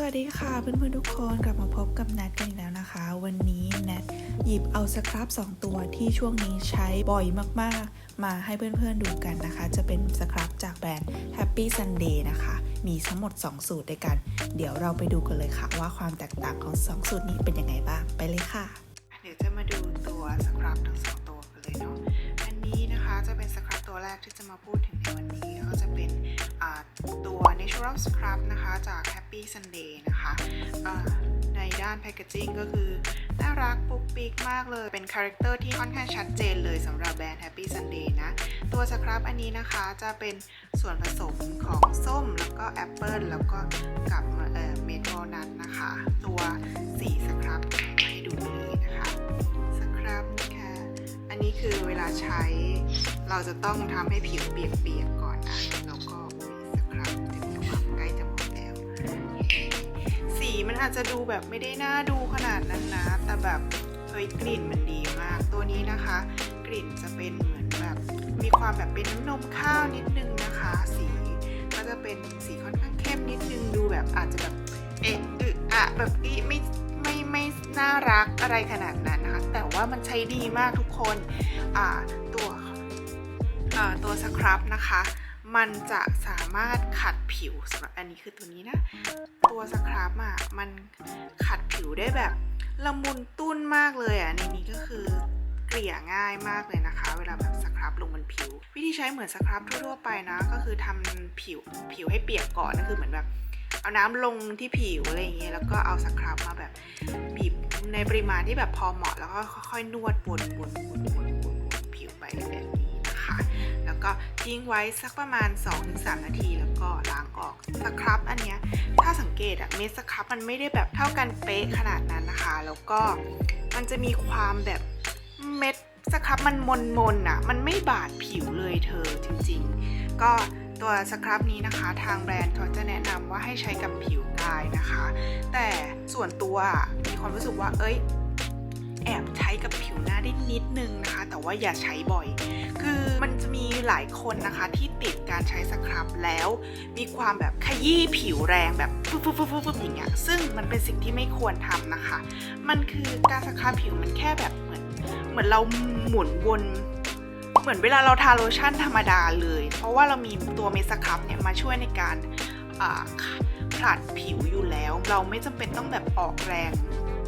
สวัสดีค่ะเพื่อนๆทุกคนกลับมาพบกับแนทกันอีกแล้วนะคะ วันนี้แนทหยิบเอาสครับ 2 ตัวที่ช่วงนี้ใช้บ่อยมากๆ มาให้เพื่อนๆดูกันนะคะ จะเป็นสครับจากแบรนด์ Happy Sunday นะคะ มีทั้งหมด 2 สูตรด้วยกัน เดี๋ยวเราไปดูกันเลยค่ะ ว่าความแตกต่างของ 2 สูตรนี้เป็นยังไงบ้างไปเลยค่ะ เดี๋ยวจะมาดูตัวสครับทั้งสองตัวกันเลยเนาะอันนี้นะคะ จะเป็นสครับตัวแรกที่จะมาพูดถึงในวันนี้ก็จะเป็นตัว Natural Scrub นะคะจาก Happy Sunday นะคะในด้านแพคเกจิ้งก็คือ น่ารักปุ๊กปิ๊กมากเลย เป็นคาแรคเตอร์ที่ค่อนข้างชัดเจนเลยสำหรับแบรนด์ Happy Sunday นะ ตัวสครับอันนี้นะคะจะเป็นส่วนผสมของส้มแล้วก็แอปเปิลแล้วก็กับเมดวอลนัทนะคะ ตัวสีสครับให้ดูเลยนะคะ สครับนะคะ นนี้คือเวลาใช้ เราจะต้องทำให้ผิวเปียกๆก่อนนะแล้วก็สครับจะมีความใกล้จะหมดแล้ว สีมันอาจจะดูแบบไม่ได้น่าดูขนาดนั้นนะ แต่แบบเฮ้ยกลิ่นมันดีมาก ตัวนี้นะคะ กลิ่นจะเป็นเหมือนแบบ มีความแบบเป็นน้ำนมข้าวนิดนึงนะคะ สีก็จะเป็นสีค่อนข้างเข้มนิดนึงดูแบบอาจจะแบบเอะอึอะแบบอีไม่ไม่ไม่น่ารักอะไรขนาดนั้น แต่ว่ามันใช้ดีมากทุกคนตัวตัวสครับนะคะ มันจะสามารถขัดผิวสำหรับอันนี้คือตัวนี้นะ ตัวสครับอะมันขัดผิวได้แบบละมุนตุ้นมากเลยอะในนี้ก็คือเกลี่ยง่ายมากเลยนะคะ เวลาแบบสครับลงบนผิว วิธีใช้เหมือนสครับทั่วๆไปนะ ก็คือทำผิวผิวให้เปียกก่อนก็คือเหมือนแบบเอาน้ำลงที่ผิวอะไรอย่างเงี้ยแล้วก็เอาสครับมาแบบบีบ ในปริมาณที่แบบพอเหมาะแล้วก็ค่อยๆนวดบนบนบนบนบนบนผิวไปแบบนี้นะคะ แล้วก็ทิ้งไว้สักประมาณ 2-3 นาทีแล้วก็ล้างออกสครับอันเนี้ยถ้าสังเกตอะเม็ดสครับมันไม่ได้แบบเท่ากันเป๊ะขนาดนั้นนะคะ แล้วก็มันจะมีความแบบเม็ดสครับมันมนๆอะมันไม่บาดผิวเลยเธอจริง ๆ ก็ ตัวสครับนี้นะคะทางแบรนด์เขาจะแนะนำว่าให้ใช้กับผิวกายนะคะ แต่ส่วนตัวมีความรู้สึกว่าเอ้ยแอบใช้กับผิวหน้าได้นิดนึงนะคะ แต่ว่าอย่าใช้บ่อย คือมันจะมีหลายคนนะคะที่ติดการใช้สครับแล้ว มีความแบบขยี้ผิวแรงแบบปุ๊บปุ๊บปุ๊บปุ๊บอย่างเงี้ยซึ่งมันเป็นสิ่งที่ไม่ควรทำนะคะ มันคือการสครับผิวมันแค่แบบเหมือนเหมือนเราหมุนวน เหมือนเวลาเราทาโลชั่นธรรมดาเลย เพราะว่าเรามีตัวเมสครับเนี่ยมาช่วยในการผลัดผิวอยู่แล้ว เราไม่จำเป็นต้องแบบออกแรง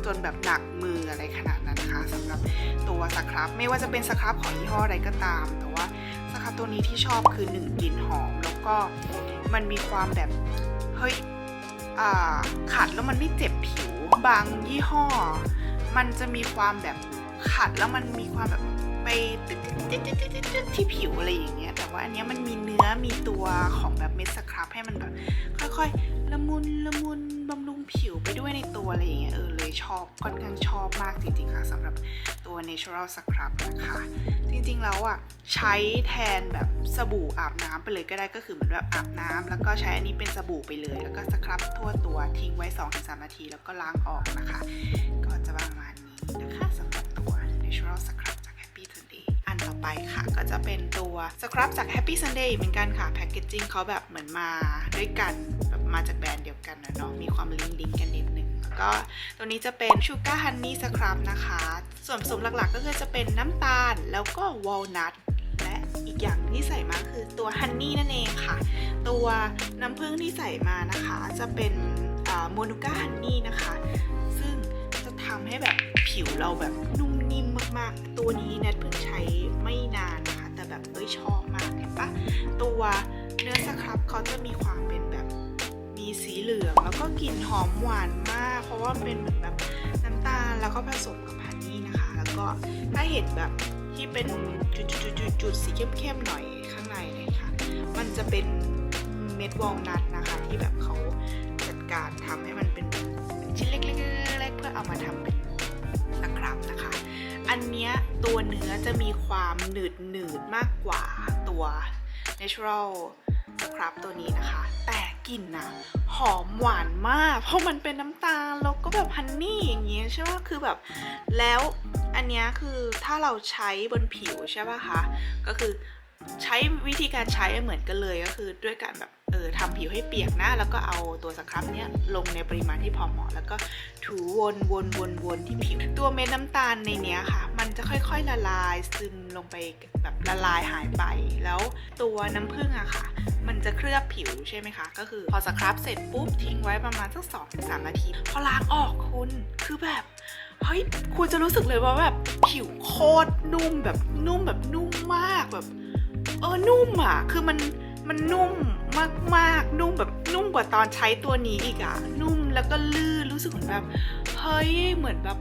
จนแบบหนักมืออะไรขนาดนั้นนะคะสำหรับตัวสครับไม่ว่าจะเป็นสครับของยี่ห้ออะไรก็ตาม แต่ว่าสครับตัวนี้ที่ชอบคือหนึ่งกลิ่นหอม แล้วก็มันมีความแบบเฮ้ยขัดแล้วมันไม่เจ็บผิวบางยี่ห้อ มันจะมีความแบบขัดแล้วมันมีความแบบ ไปตืดที่ผิวอะไรอย่างเงี้ยแต่ว่าอันเนี้ยมันมีเนื้อมีตัวของแบบเม็ดสครับให้มันแบบค่อยๆ ละมุนละมุนบำรุงผิวไปด้วยในตัวอะไรอย่างเงี้ยเออเลยชอบค่อนข้างชอบมากจริงๆค่ะสำหรับตัว natural scrub นะคะจริงๆแล้วอะใช้แทนแบบสบู่อาบน้ำไปเลยก็ได้ก็คือเหมือนแบบอาบน้ำแล้วก็ใช้อันนี้เป็นสบู่ไปเลย แล้วก็สครับทั่วตัวทิ้งไว้ 2-3 นาที แล้วก็ล้างออกนะคะ ก็จะประมาณนี้นะคะสำหรับตัว natural scrub ไปค่ะ ก็จะเป็นตัวสครับจาก Happy Sunday เหมือนกันค่ะ แพคเกจจิ้งเขาแบบเหมือนมาด้วยกันแบบมาจากแบรนด์เดียวกันนะเนาะมีความลิงก์ลิงก์กันนิดนึงแล้วก็ตัวนี้จะเป็น Sugar Honey Scrub นะคะ ส่วนผสมหลักๆก็คือจะเป็นน้ำตาลแล้วก็วอลนัทและอีกอย่างที่ใส่มาคือตัวฮันนี่นั่นเองค่ะ ตัวน้ำผึ้งที่ใส่มานะคะ จะเป็นโมนูก้าฮันนี่นะคะ ซึ่งจะทำให้แบบผิวเราแบบนุ่ม มากๆ ตัวนี้แนทเพิ่งใช้ไม่นานนะคะ แต่แบบเอ้ยชอบมากเห็นปะตัวเนื้อสครับเขาจะมีความเป็นแบบมีสีเหลือง แล้วก็กลิ่นหอมหวานมาก เพราะว่าเป็นเหมือนแบบน้ำตาลแล้วก็ผสมกับฮันนี่นะคะ แล้วก็ถ้าเห็นแบบที่เป็นจุดๆๆๆสีเข้มๆหน่อยข้างในเลยค่ะ มันจะเป็นเม็ดวอลนัทนะคะที่แบบเขาจัดการทำให้มันเป็นชิ้นเล็ก อันเนี้ยตัวเนื้อจะมีความหนืดหนืดมากกว่าตัว natural สครับตัวนี้นะคะ แต่กลิ่นนะหอมหวานมาก เพราะมันเป็นน้ำตาลแล้วก็แบบฮันนี่อย่างเงี้ยใช่ไหมคือแบบแล้วอันเนี้ยคือถ้าเราใช้บนผิวใช่ป่ะคะก็คือใช้วิธีการใช้เหมือนกันเลยก็คือด้วยการแบบ เออทำผิวให้เปียกนะ แล้วก็เอาตัวสครับเนี้ยลงในปริมาณที่พอเหมาะ แล้วก็ถูวนวนวนวนที่ผิว ตัวเม็ดน้ำตาลในเนี้ยค่ะ มันจะค่อยๆละลายซึมลงไปแบบละลายหายไป แล้วตัวน้ำผึ้งอะค่ะ มันจะเคลือบผิวใช่ไหมคะ ก็คือพอสครับเสร็จปุ๊บทิ้งไว้ประมาณสักสองสามนาที พอล้างออกคุณคือแบบเฮ้ยคุณจะรู้สึกเลยว่าแบบผิวโคตรนุ่มแบบนุ่มแบบนุ่มมากแบบ เออนุ่มอะ คือมัน มันนุ่มมากๆ นุ่มแบบนุ่มกว่าตอนใช้ตัวนี้อีกอะนุ่มแล้วก็ลื่นรู้สึกเหมือนแบบเฮ้ยเหมือนแบบ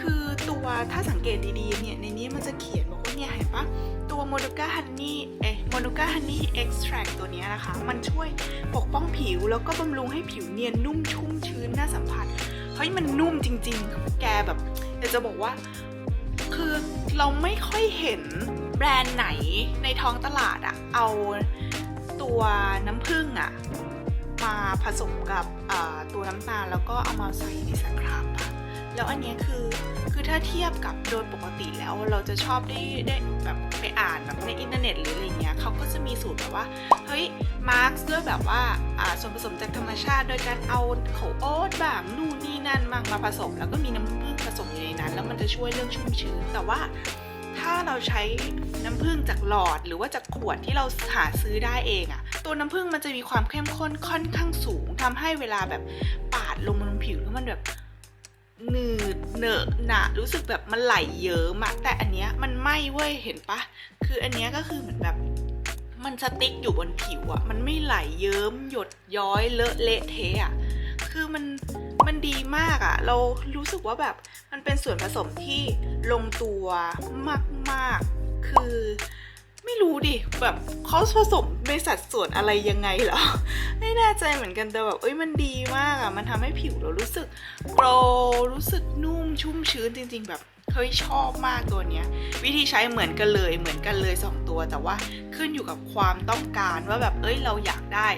คือตัวถ้าสังเกตดีๆเนี่ยในนี้มันจะเขียนบอกว่าเนี่ยเห็นปะตัวโมโนกาฮันนี่เอ๊ะโมโนกาฮันนี่เอ็กซ์แทรตัวนี้นะคะ มันช่วยปกป้องผิวแล้วก็บำรุงให้ผิวเนียนนุ่มชุ่มชื้นน่าสัมผัสเฮ้ยมันนุ่มจริง ๆ แกแบบอยากจะบอกว่า คือเราไม่ค่อยเห็น แบรนด์ไหนในท้องตลาดอะเอาตัวน้ำผึ้งอะมาผสมกับตัวน้ำตาลแล้วก็เอามาใส่ในสครับอะแล้วอันนี้คือคือถ้าเทียบกับโดยปกติแล้วเราจะชอบได้ได้แบบไปอ่านแบบในอินเทอร์เน็ตหรืออะไรเงี้ยเขาก็จะมีสูตรแบบว่าเฮ้ยมาร์กด้วยแบบว่าอ่าส่วนผสมจากธรรมชาติ โดยการเอาเขาโอ๊ตบ้างนู่นนี่นั่นมามาผสม แล้วก็มีน้ำผึ้งผสมอยู่ในนั้น แล้วมันจะช่วยเรื่องชุ่มชื้นแต่ว่า ถ้าเราใช้น้ำผึ้งจากหลอดหรือว่าจากขวดที่เราหาซื้อได้เองอะตัวน้ำผึ้งมันจะมีความเข้มข้นค่อนข้างสูงทำให้เวลาแบบปาดลงบนผิวแล้วมันแบบหนืดเหนอะหนะรู้สึกแบบมันไหลเยิ้มอะแต่อันเนี้ยมันไม่เว้ยเห็นปะคืออันเนี้ยก็คือเหมือนแบบมันสติ๊กอยู่บนผิวอะมันไม่ไหลเยิ้มหยดย้อยเลอะเละเทะอะคือมัน มันดีมากอะเรารู้สึกว่าแบบมันเป็นส่วนผสมที่ลงตัวมากๆ คือไม่รู้ดิแบบเขาผสมในสัดส่วนอะไรยังไงเหรอ ไม่แน่ใจเหมือนกันแต่แบบเอ้ยมันดีมากอะมันทำให้ผิวเรารู้สึกโกลว์รู้สึกนุ่มชุ่มชื้นจริง ๆ แบบเฮ้ยชอบมากตัวเนี้ย วิธีใช้เหมือนกันเลยเหมือนกันเลย 2 ตัว แต่ว่าขึ้นอยู่กับความต้องการว่าแบบเอ้ยเราอยากได้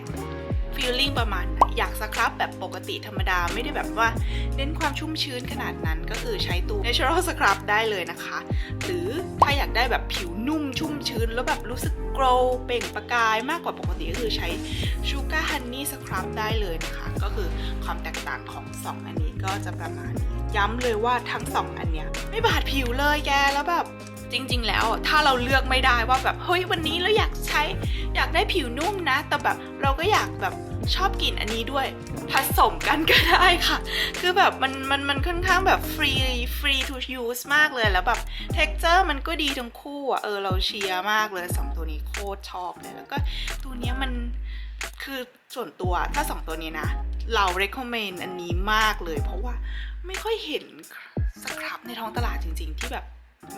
ฟีลลิ่งประมาณอยากสครับแบบปกติธรรมดาไม่ได้แบบว่าเน้นความชุ่มชื้นขนาดนั้นก็คือใช้ตัว Natural Scrub ได้เลยนะคะ หรือถ้าอยากได้แบบผิวนุ่มชุ่มชื้น แล้วแบบรู้สึกโกลเปล่งประกายมากกว่าปกติก็คือใช้ Sugar Honey Scrub ได้เลยนะคะ ก็คือความแตกต่างของ 2 อันนี้ก็จะประมาณนี้ย้ำเลยว่าทั้ง 2 อันเนี้ยไม่บาดผิวเลยแกแล้วแบบจริง ๆ แล้วถ้าเราเลือกไม่ได้ว่าแบบเฮ้ยวันนี้เราอยากใช้ อยากได้ผิวนุ่มนะ แต่แบบเราก็อยากแบบ ชอบกลิ่นอันนี้ด้วย ผสมกันก็ได้ค่ะ คือแบบมันมันมันค่อนข้างแบบฟรีฟรี to use มากเลยแล้วแบบ texture มันก็ดีทั้งคู่อะเออเราเชียร์มากเลยสองตัวนี้โคตรชอบเลยแล้วก็ตัวเนี้ยมันคือส่วนตัวถ้าสองตัวนี้นะ เรา recommend อันนี้มากเลย เพราะว่าไม่ค่อยเห็นสครับในท้องตลาดจริง ๆ ที่แบบ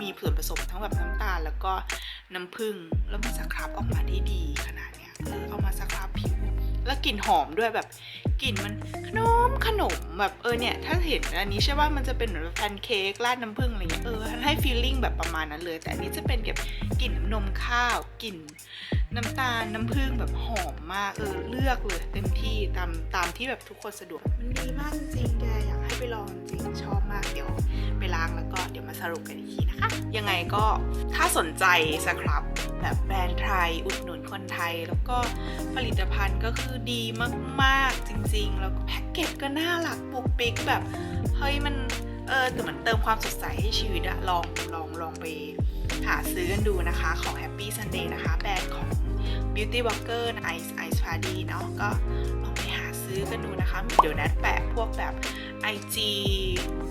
มีส่วนผสมทั้งแบบน้ำตาลแล้วก็น้ำผึ้งแล้วมันสครับออกมาได้ดีขนาดเนี้ยเออเอามาสครับผิว แล้วกลิ่นหอมด้วยแบบกลิ่นมันขนมขนมแบบเออเนี่ย ถ้าเห็นอันนี้ใช่ว่ามันจะเป็นเหมือนแพนเค้กราดน้ำผึ้งอะไรเงี้ยเออให้ฟีลลิ่งแบบประมาณนั้นเลย แต่อันนี้จะเป็นแบบกลิ่นนมข้าวกลิ่นน้ำตาลน้ำผึ้งแบบหอมมากเออเลือกเลยเต็มที่ตามตามที่แบบทุกคนสะดวกมันดีมากจริงแกอยากให้ไปลองจริงชอบมากเดี๋ยวไปล้างแล้วก็เดี๋ยวมาสรุปกันอีกทีนะคะ ยังไงก็ถ้าสนใจสครับ แบบแบรนด์ไทย อุดหนุนคนไทย แล้วก็ผลิตภัณฑ์ก็คือดีมากๆจริงๆ แล้วก็แพ็กเกจก็น่ารักปุกปิกแบบ เฮ้ยมันเออแต่เหมือนเติมความสดใสให้ชีวิตอะลองลองลองไปหาซื้อกันดูนะคะของ Happy Sunday นะคะ แบรนด์ของ Beauty Walker Ice Ice Party เนาะก็ลองไปหาซื้อกันดูนะคะ เดี๋ยวนัดแปะพวกแบบ IG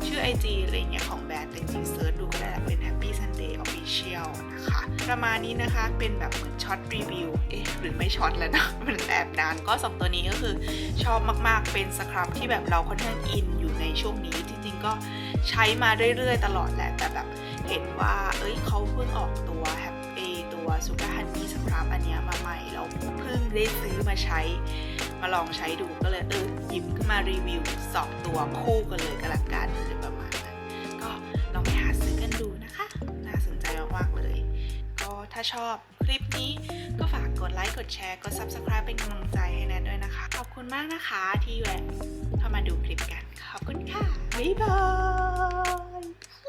ชื่อ IG อะไรเงี้ยของแบรนด์แต่จริงเซิร์ชดูก็ได้แหละเป็น Happy Sunday Official นะคะ ประมาณนี้นะคะเป็นแบบเหมือนช็อตรีวิว เอ๊ะ หรือไม่ช็อตแล้วนะ มันแอบนานก็สองตัวนี้ก็คือชอบมากๆเป็นสครับที่แบบเราค่อนข้างอินอยู่ในช่วงนี้จริงๆก็ใช้มาเรื่อยๆ ตลอดแหละแต่แบบเห็นว่า เอ้ยเขาเพิ่งออกตัวแฮปปี้ ตัวซูการ์ฮันนี่สครับอันเนี้ยมาใหม่แล้วเพิ่งได้ซื้อมาใช้ มาลองใช้ดูก็เลยเออหยิบขึ้นมารีวิว2ตัวคู่กันเลยกันละกันอะไรประมาณนั้นก็ลองไปหาซื้อกันดูนะคะ น่าสนใจมากๆเลย ก็ถ้าชอบคลิปนี้ก็ฝากกดไลค์กดแชร์กด Subscribe เป็นกำลังใจให้แนทด้วยนะคะ ขอบคุณมากนะคะที่แวะเข้ามาดูคลิปกัน ขอบคุณค่ะ บ๊ายบาย